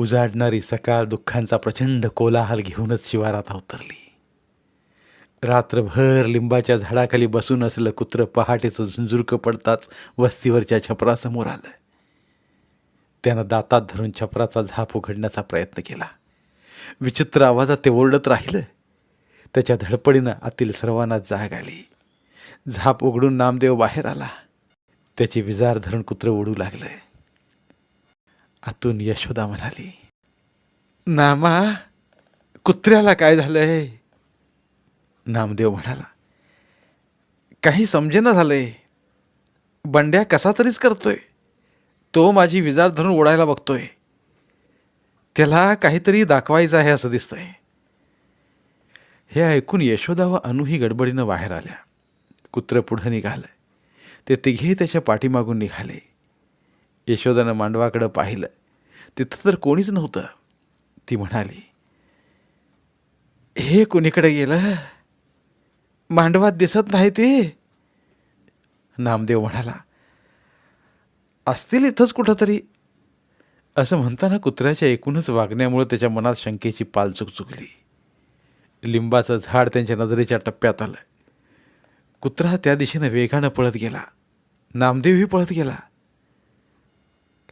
उजाडणारी सकाळ दुःखांचा प्रचंड कोलाहल घेऊनच शिवारात अवतरली. रात्रभर लिंबाच्या झाडाखाली बसून असलं कुत्रं पहाटेचं झुंजुरकं पडताच वस्तीवरच्या छपरासमोर आलं. त्यानं दातात धरून छपराचा झाप उघडण्याचा प्रयत्न केला. विचित्र आवाजात ते ओरडत राहिलं. त्याच्या धडपडीनं आतील सर्वांना जाग आली. झाप उघडून नामदेव बाहेर आला. त्याची विजार धरून कुत्रं उडू लागलं. आतून यशोदा म्हणाली नामा कुत्र्याला काय झालंय? नामदेव म्हणाला काही समजेना झालंय. बंड्या कसा तरीच करतोय. तो माझी विजार धरून ओढायला बघतोय. त्याला काहीतरी दाखवायचं आहे असं दिसतंय. हे ऐकून यशोदा व अनुही गडबडीनं बाहेर आल्या. कुत्रं पुढं निघालं. ते तिघेही त्याच्या पाठीमागून निघाले. यशोदानं मांडवाकडं पाहिलं. तिथं तर कोणीच नव्हतं. ती म्हणाली हे कोणीकडे गेलं? मांडवात दिसत नाही ते. नामदेव म्हणाला असतील इथंच कुठंतरी. असं म्हणताना कुत्र्याच्या एकूणच वागण्यामुळे त्याच्या मनात शंकेची पालचूक चुकली लिंबाचं झाड त्यांच्या नजरेच्या टप्प्यात आलं. कुत्रा त्या दिशेनं वेगानं पळत गेला. नामदेवही पळत गेला.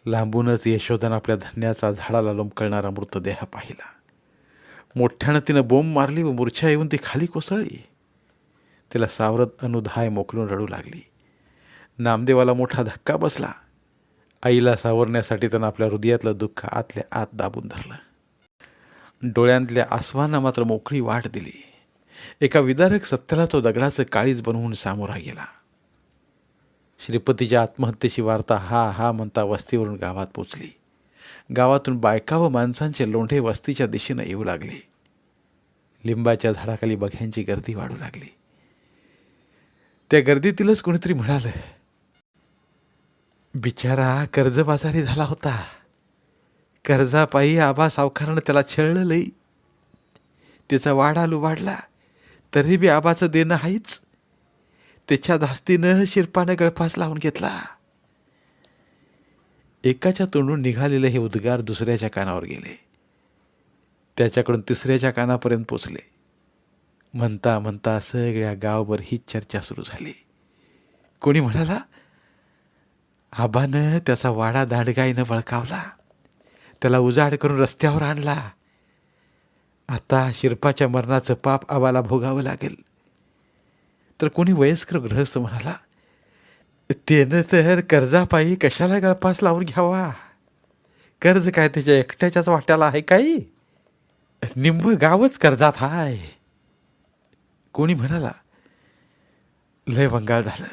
लांबूनच यशोदानं आपल्या धन्याचा झाडाला लोंबकळणारा मृतदेह पाहिला. मोठ्यानं तिनं बोंब मारली व मूर्छा येऊन ती खाली कोसळली. तिला सावरत अनुधाय मोकलून रडू लागली. नामदेवाला मोठा धक्का बसला. आईला सावरण्यासाठी त्यानं आपल्या हृदयातलं दुःख आतल्या आत दाबून धरलं. डोळ्यांतल्या आसवांना मात्र मोकळी वाट दिली. एका विदारक सत्याला तो दगडाचं काळीज बनवून सामोरा गेला. श्रीपतीच्या आत्महत्येची वार्ता हा हा म्हणता वस्तीवरून गावात पोचली. गावातून बायका व माणसांचे लोंढे वस्तीच्या दिशेनं येऊ लागले. लिंबाच्या झाडाखाली बघ्यांची गर्दी वाढू लागली. त्या गर्दीतीलच कोणीतरी म्हणालं बिचारा कर्जबाजारी झाला होता. कर्जापायी आबा सावकारानं त्याला छळलं लई. त्याचा वाडा लुबाडला तरी बी आबाचं देणं आहेच त्याच्या धास्तीनं शिरपानं गळफास लावून घेतला. एकाच्या तोंडून निघालेले हे उद्गार दुसऱ्याच्या कानावर गेले. त्याच्याकडून तिसऱ्याच्या कानापर्यंत पोचले. म्हणता म्हणता सगळ्या गावभर ही चर्चा सुरू झाली. कोणी म्हणाला आबानं त्याचा वाडा दांडगाईनं बळकावला त्याला उजाड करून रस्त्यावर आणला. आता शिरपाच्या मरणाचं पाप आबाला भोगावं लागेल. तर कोणी वयस्कर गृहस्थ म्हणाला त्यानं तर कर्जापायी कशाला गळपास लावून घ्यावा? कर्ज काय त्याच्या एकट्याच्याच वाट्याला आहे काही? निंब गावच कर्जात हाय. कोणी म्हणाला लय वंगाळ झालं.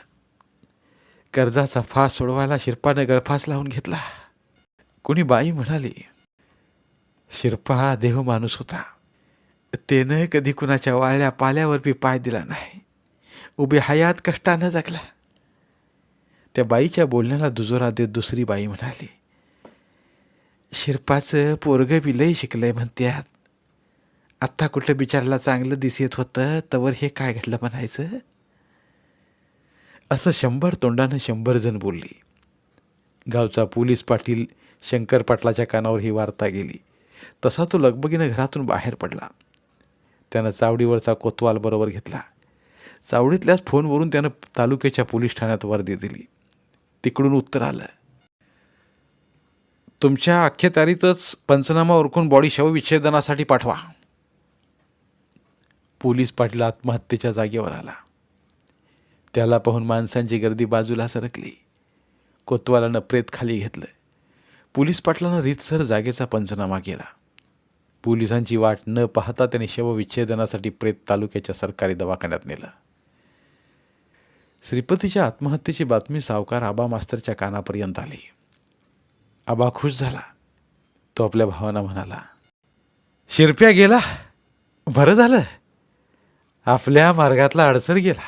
कर्जाचा फास सोडवायला शिरपानं गळफास लावून घेतला. कोणी बाई म्हणाली शिरपा देह माणूस होता. त्यानं कधी कुणाच्या वाळल्या पाल्यावर बी पाय दिला नाही. उभे हयात कष्टानं जगला. त्या बाईच्या बोलण्याला दुजोरा देत दुसरी बाई म्हणाली शिरपाचं पोरगं बी शिकलंय म्हणत्यात. आत्ता कुठलं बिचाराला चांगलं दिसत होतं तवर हे काय घडलं म्हणायचं? असं शंभर तोंडानं शंभर जण बोलली. गावचा पोलीस पाटील शंकर पाटलाच्या कानावर ही वार्ता गेली. तसा तो लगबगीनं घरातून बाहेर पडला. त्यानं चावडीवरचा कोतवाल बरोबर घेतला. चावडीतल्याच फोनवरून त्यानं तालुक्याच्या पोलीस ठाण्यात वर्दी दिली. तिकडून उत्तर आलं. तुमच्या अख्ख्या पंचनामा उरकून बॉडी शवविच्छेदनासाठी पाठवा. पोलीस पाटील आत्महत्येच्या जागेवर आला. त्याला पाहून माणसांची गर्दी बाजूला सरकली. कोतवालानं प्रेत खाली घेतलं. पोलीस पाटलानं रीतसर जागेचा पंचनामा केला. पोलिसांची वाट न पाहता त्याने शवविच्छेदनासाठी प्रेत तालुक्याच्या सरकारी दवाखान्यात नेलं. श्रीपतीच्या आत्महत्येची बातमी सावकार आबा मास्तरच्या कानापर्यंत आली. आबा खुश झाला. तो आपल्या भावांना म्हणाला शिरप्या गेला. बरं झालं. आपल्या मार्गातला अडसर गेला.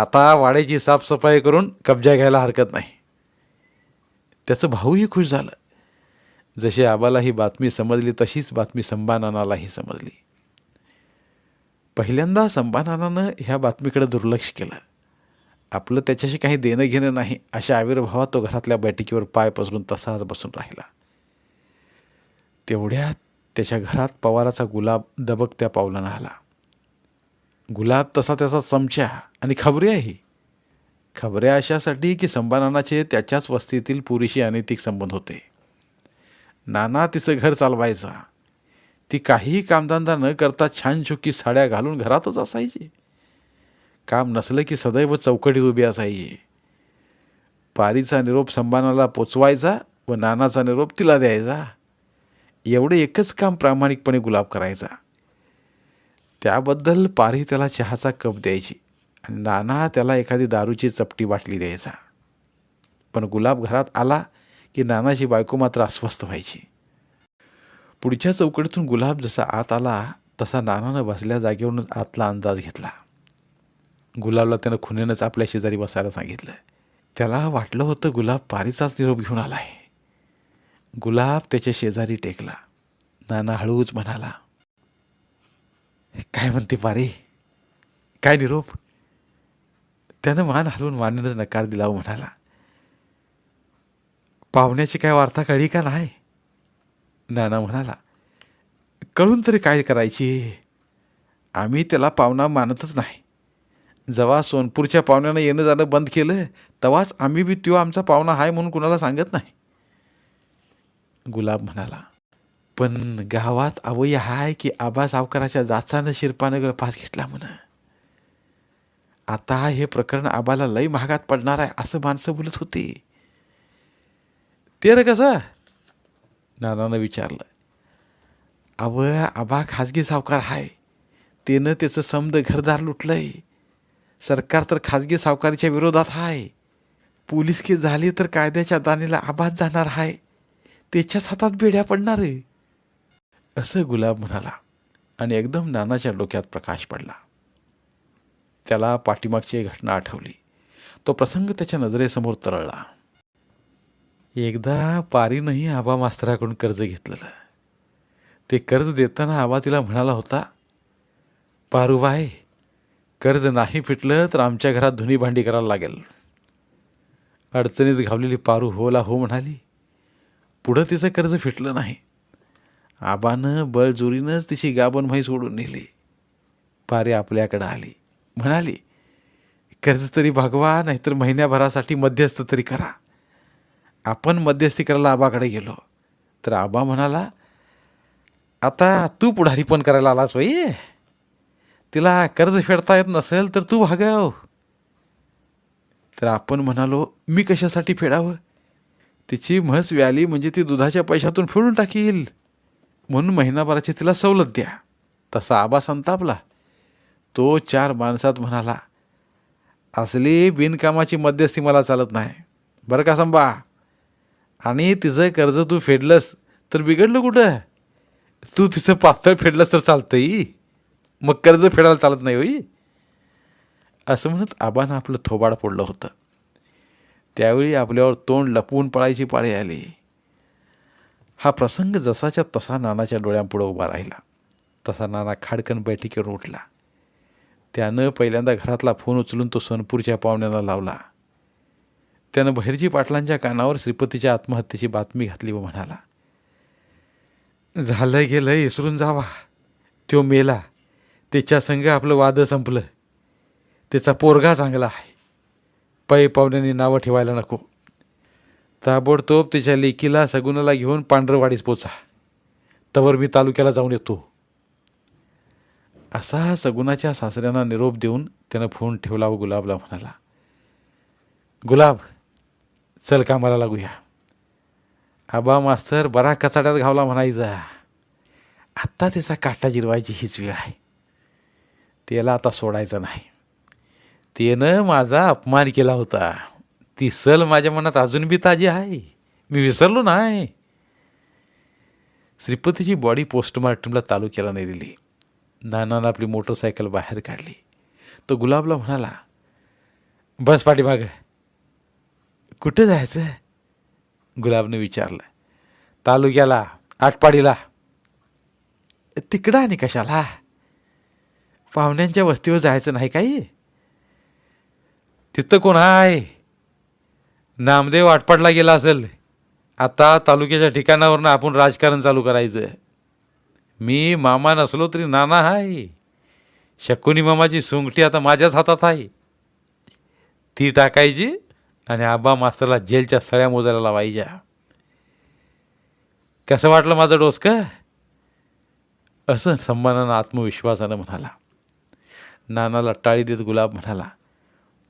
आता वाड्याची साफसफाई करून कब्जा घ्यायला हरकत नाही. त्याचं भाऊही खुश झालं. जशी आबाला ही बातमी समजली तशीच बातमी संबानानालाही समजली. पहिल्यांदा संबानानानं ह्या बातमीकडे दुर्लक्ष केलं. आपलं त्याच्याशी काही देणं घेणं नाही अशा आविर्भावात तो घरातल्या बैठकीवर पाय पसरून तसाच बसून राहिला. तेवढ्यात त्याच्या घरात पवाराचा गुलाब दबकत्या पावलानं आला. गुलाब तसा त्याचा चमचा आणि खबऱ्याही खबऱ्या अशासाठी की संभानानाचे त्याच्याच वस्तीतील पुरीशी अनैतिक संबंध होते. नाना तिचं घर चालवायचा. ती काहीही कामधंदा न करता छान छुकी साड्या घालून घरातच असायची. काम नसलं की सदैव चौकटीत उभी असायची. पारीचा निरोप संबानाला पोचवायचा व नानाचा निरोप तिला द्यायचा. एवढे एकच काम प्रामाणिकपणे गुलाब करायचा. त्याबद्दल पारी त्याला चहाचा कप द्यायची आणि नाना त्याला एखादी दारूची चपटी बाटली द्यायचा. पण गुलाब घरात आला की नानाची बायको मात्र अस्वस्थ व्हायची. पुढच्या चौकटीतून गुलाब जसा आत आला तसा नानानं बसल्या जागेवरूनच आतला अंदाज घेतला. गुलाबला त्यानं खुनेनंच आपल्या शेजारी बसायला सांगितलं त्याला वाटलं होतं गुलाब पारीचाच निरोप घेऊन आला आहे गुलाब त्याच्या शेजारी टेकला. नाना हळूच म्हणाला काय म्हणते पारी? काय निरोप? त्यानं मान हलवून मानेनंच नकार दिला म्हणाला पाहुण्याची काय वार्ता कळली का नाही? नाना म्हणाला कळून तरी काय करायची? आम्ही त्याला पाहुणा मानतच नाही. जेव्हा सोनपूरच्या पाहुण्यानं येणं जाणं बंद केलं तेव्हाच आम्ही बी त्यो आमचा पाहुणा आहे म्हणून कुणाला सांगत नाही. गुलाब म्हणाला पण गावात आवई हाय की आबा सावकाराच्या जाचानं शिरपानं गळपास घेतला म्हण. आता हे प्रकरण आबाला लई महागात पडणार आहे असं माणसं बोलत होती. ते रे कसं? नानानं विचारलं. अव आबा खाजगी सावकार हाय. त्यानं त्याचं समद घरदार लुटलंय. सरकार तर खाजगी सावकारीच्या विरोधात हाय. पोलीस केस झाली तर कायद्याच्या दाणीला आबाद जाणार हाय. त्याच्याच हातात बेड्या पडणार आहे. असं गुलाब म्हणाला आणि एकदम नानाच्या डोक्यात प्रकाश पडला. त्याला पाठीमागची घटना आठवली. तो प्रसंग त्याच्या नजरेसमोर तरळला. एकदा पारीनंही आबा मास्तराकडून कर्ज घेतलेलं. ते कर्ज देताना आबा तिला म्हणाला होता पारूबाई कर्ज नाही फिटलं तर आमच्या घरात धुनी भांडी करायला लागेल. अडचणीत घावलेली पारू होला हो म्हणाली. पुढं तिचं कर्ज फिटलं नाही. आबानं बळजोरीनंच तिची गाबन म्हैस सोडून नेली. पारे आपल्याकडं आली. म्हणाली कर्ज तरी भागवा नाहीतर महिन्याभरासाठी मध्यस्थ तरी करा. आपण मध्यस्थी करायला आबाकडे गेलो. तर आबा म्हणाला आता तू पुढारी पण करायला आलास वय तिला कर्ज फेडता येत नसेल तर तू भागाव. तर आपण म्हणालो मी कशासाठी फेडावं? तिची म्हस व्याली म्हणजे ती दुधाच्या पैशातून फेडून टाकील. म्हणून महिनाभराची तिला सवलत द्या. तसा आबा संतापला. तो चार माणसात म्हणाला असली बिनकामाची मध्यस्थी मला चालत नाही. बरं का संबा? आणि तिचं कर्ज तू फेडलंस तर बिघडलं कुठं? तू तिचं पातळ फेडलंस तर चालतंय. मग कर्ज फेडायला चालत नाही होई. असं म्हणत आबानं आपलं थोबाड फोडलं होतं. त्यावेळी आपल्यावर तोंड लपवून पळायची पाळी आली. हा प्रसंग जसाच्या तसा नानाच्या डोळ्यांपुढं उभा राहिला. तसा नाना खाडकन बैठकीवर उठला. त्यानं पहिल्यांदा घरातला फोन उचलून तो सोनपूरच्या पाहुण्याला लावला. त्यानं बहिरजी पाटलांच्या कानावर श्रीपतीच्या आत्महत्येची बातमी घातली व म्हणाला झालं गेलं इसरून जावा. त्यो मेला. त्याच्या संग आपलं वाद संपलं. त्याचा पोरगा चांगला आहे. पै पाहुण्यांनी नावं ठेवायला नको. ताबडतोब त्याच्या लेकीला सगुनाला घेऊन पांढरवाडीस पोचा. तवर मी तालुक्याला जाऊन येतो. असा सगुनाच्या सासऱ्यांना निरोप देऊन त्यानं फोन ठेवला व गुलाबला म्हणाला गुलाब चल कामाला लागूया. आबा मास्तर बरा कचाड्यात घावला म्हणायचा. आत्ता त्याचा काटा जिरवायची हीच वेळ आहे. त्याला आता सोडायचं नाही. त्यानं माझा अपमान केला होता. ती सल माझ्या मनात अजून बी ताजी आहे. मी विसरलो नाही. श्रीपतीची बॉडी पोस्टमार्टमला तालुक्याला नेलेली नानानं आपली मोटरसायकल बाहेर काढली. तो गुलाबला म्हणाला बस पाठीमाग. कुठं जायचं? गुलाबनं विचारलं. तालुक्याला आटपाडीला. तिकडं आणि कशाला? पाहुण्यांच्या वस्तीवर जायचं नाही काही? तिथं कोण आहे नामदेव आटपाडला गेला असेल. आता तालुक्याच्या ठिकाणावरनं आपण राजकारण चालू करायचं. मी मामा नसलो तरी नाना आहे शकुनी मामाची सुंगटी आता माझ्याच हातात आहे ती टाकायची आणि आबा मास्तरला जेलच्या सळ्या मोजायला लावायच्या. कसं वाटलं माझं डोसकं? असं सन्मानानं आत्मविश्वासानं म्हणाला. नानाला टाळी देत गुलाब म्हणाला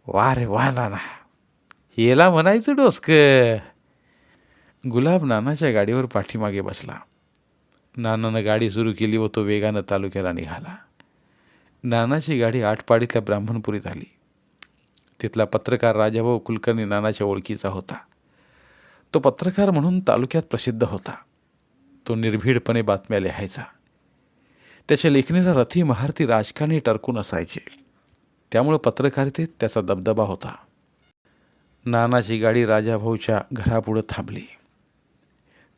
वा रे वा नाना येला म्हणायचं डोसक. गुलाब नानाच्या गाडीवर पाठीमागे बसला. नानानं गाडी सुरू केली व तो वेगानं तालुक्याला निघाला. नानाची गाडी आठपाडीतल्या ब्राह्मणपुरीत आली. तिथला पत्रकार राजाभाऊ कुलकर्णी नानाच्या ओळखीचा होता. तो पत्रकार म्हणून तालुक्यात प्रसिद्ध होता. तो निर्भीडपणे बातम्या लिहायचा. त्याच्या लेखणीला रथी महारथी राजकारणी टरकून असायचे. त्यामुळं पत्रकारितेत त्याचा दबदबा होता. नानाची गाडी राजाभाऊच्या घरापुढं थांबली.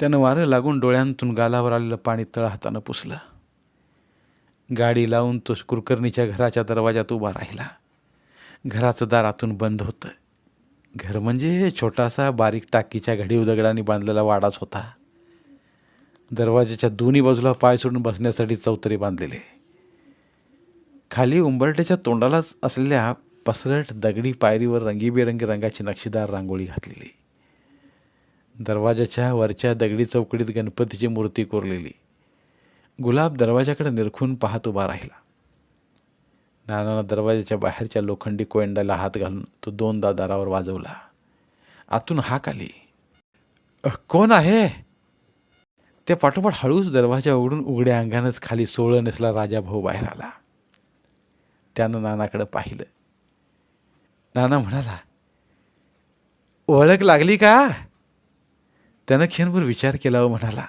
त्यानं वारं लागून डोळ्यांतून गालावर आलेलं पाणी तळ हातानं पुसलं. गाडी लावून तो कुलकर्णीच्या घराच्या दरवाजात उभा राहिला. घराचं दार आतून बंद होतं. घर म्हणजे छोटासा बारीक टाकीच्या घडीव उदगडाने बांधलेला वाडाच होता. दरवाजाच्या दोन्ही बाजूला पाय सोडून बसण्यासाठी चौतरी बांधलेले. खाली उंबरट्याच्या तोंडालाच असलेल्या पसरट दगडी पायरीवर रंगीबेरंगी रंगाची नक्षीदार रांगोळी घातलेली. दरवाजाच्या वरच्या दगडी चौकडीत गणपतीची मूर्ती कोरलेली. गुलाब दरवाजाकडे निरखून पाहत उभा राहिला. नानानं दरवाजाच्या बाहेरच्या लोखंडी कोयंडाला हात घालून तो दोनदा दारावर वाजवला. आतून हाक आली. कोण आहे? त्या पाठोपाठ हळूच दरवाजा उघडून उघड्या अंगानंच खाली सोळं नेसला राजा भाऊ बाहेर आला. त्यानं नानाकडं पाहिलं. नाना म्हणाला ओळख लागली का? त्यानं क्षणभर विचार केला व म्हणाला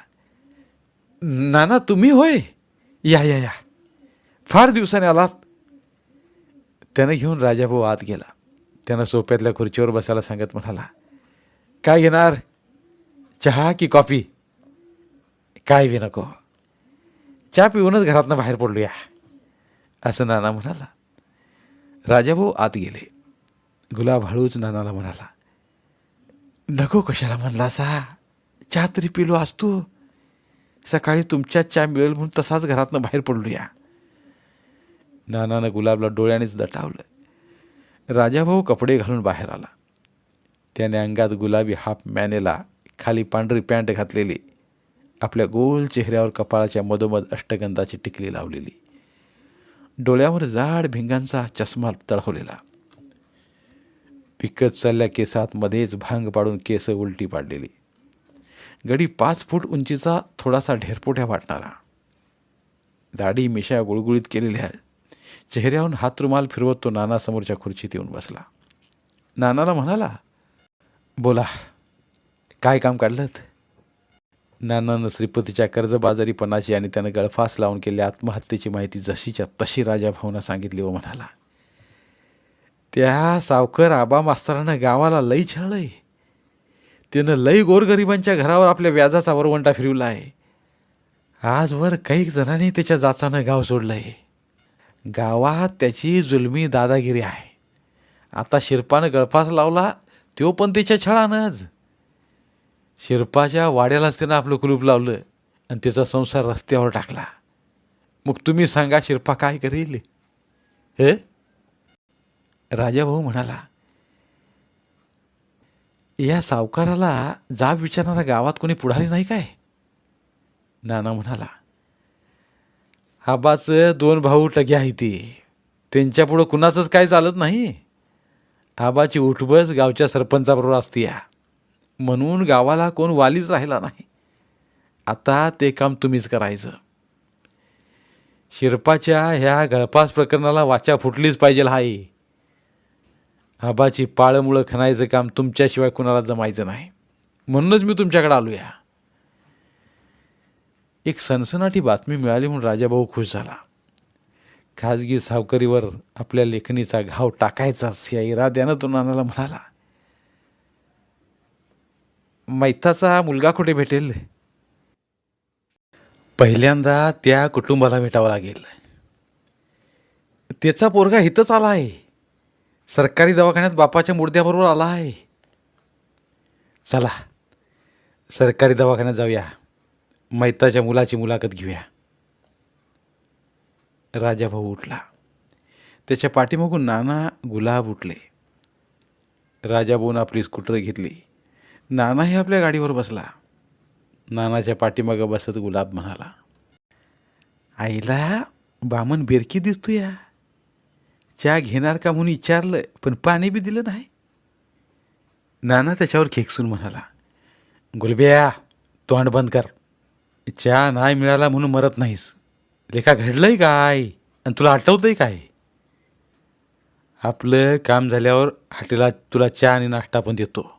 नाना तुम्ही होय? या या या. फार दिवसाने आलात. त्यानं घेऊन राजाभाऊ आत गेला. त्यानं सोप्यातल्या खुर्चीवर बसायला सांगत म्हणाला काय घेणार? चहा की कॉफी? काय बी नको. चहा पिऊनच घरातनं बाहेर पडलो या असं नाना म्हणाला. राजाभाऊ आत गेले. गुलाब हळूच नानाला म्हणाला नको कशाला म्हणला असा. चहा तरी पिलो असतो सकाळी तुमच्या चहा मिळेल म्हणून तसाच घरातनं बाहेर पडलो या नानानं गुलाबला डोळ्यानेच दटावलं. राजाभाऊ कपडे घालून बाहेर आला. त्याने अंगात गुलाबी हाफ मॅनेला खाली पांढरी पॅन्ट घातलेली आपल्या गोल चेहऱ्यावर कपाळाच्या मधोमध अष्टगंधाची टिकली लावलेली. डोळ्यावर जाड भिंगांचा चष्मा तळवलेला. पिकत चालल्या केसात मध्येच भांग पाडून केस उलटी पाडलेली. गडी पाच फूट उंचीचा थोडासा ढेरपोट्या वाटणारा. दाढी मिशा गुळगुळीत केलेल्या चेहऱ्याहून हातरुमाल फिरवत तो नानासमोरच्या खुर्चीत येऊन बसला. नानाला म्हणाला बोला काय काम काढलं ज्ञानानं श्रीपतीच्या कर्जबाजारीपणाची आणि त्यानं गळफास लावून केलेल्या आत्महत्येची माहिती जशीच्या तशी राजा भाऊना सांगितली व म्हणाला. त्या सावकर आबा मास्तरानं गावाला लई छळलंय. त्यानं लई गोरगरिबांच्या घरावर आपल्या व्याजाचा वरवंटा फिरवला आहे आजवर काही जणांनी त्याच्या जाचानं गाव सोडलंय. गावात त्याची जुलमी दादागिरी आहे. आता शिरपानं गळफास लावला तो पण त्याच्या छळानंच. शिरपाच्या वाड्यालाच त्यानं आपलं कुलूप लावलं आणि त्याचा संसार रस्त्यावर टाकला. मग तुम्ही सांगा शिरपा काय करेल? हे? राजाभाऊ म्हणाला या सावकाराला जाब विचारणारा गावात कोणी पुढारी नाही काय? नाना म्हणाला आबाचं दोन भाऊ टगे आहे ती. त्यांच्यापुढं कुणाचंच काय चालत नाही. आबाची उठबस गावच्या सरपंचाबरोबर असते या म्हणून गावाला कोण वालीच राहिला नाही. आता ते काम तुम्हीच करायचं. शिरपाच्या ह्या गळपास प्रकरणाला वाचा फुटलीच पाहिजे हाय आबाची पाळमुळं खणायचं काम तुमच्याशिवाय कुणाला जमायचं नाही. म्हणूनच मी तुमच्याकडे आलो या एक सनसनाटी बातमी मिळाली म्हणून राजाभाऊ खुश झाला. खाजगी सावकारीवर आपल्या लेखणीचा घाव टाकायचाच या इराद्यानं तो नानाला म्हणाला मैताचा मुलगा कुठे भेटेल? पहिल्यांदा त्या कुटुंबाला भेटावं लागेल. त्याचा पोरगा इथंच आला आहे. सरकारी दवाखान्यात बापाच्या मुर्द्याबरोबर आला आहे. चला सरकारी दवाखान्यात जाऊया. मैताच्या मुलाची मुलाखत घेऊया. राजाभाऊ उठला. त्याच्या पाठीमागून नाना गुलाब उठले. राजाभाऊन आपली स्कूटर घेतली. नानाही आपल्या गाडीवर बसला. नानाच्या पाठीमागं बसत गुलाब म्हणाला आईला बामन बेरकी दिसतो या चहा घेणार का म्हणून विचारलं पण पाणी बी दिलं नाही. नाना त्याच्यावर खेकसून म्हणाला गुलब्या तोंड बंद कर. चहा नाही मिळाला म्हणून मरत नाहीस. लेखा घडलंय काय आणि तुला आठवतंय काय आपलं काम झाल्यावर हॉटेलात तुला चहा आणि नाश्ता पण देतो.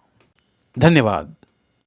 धन्यवाद.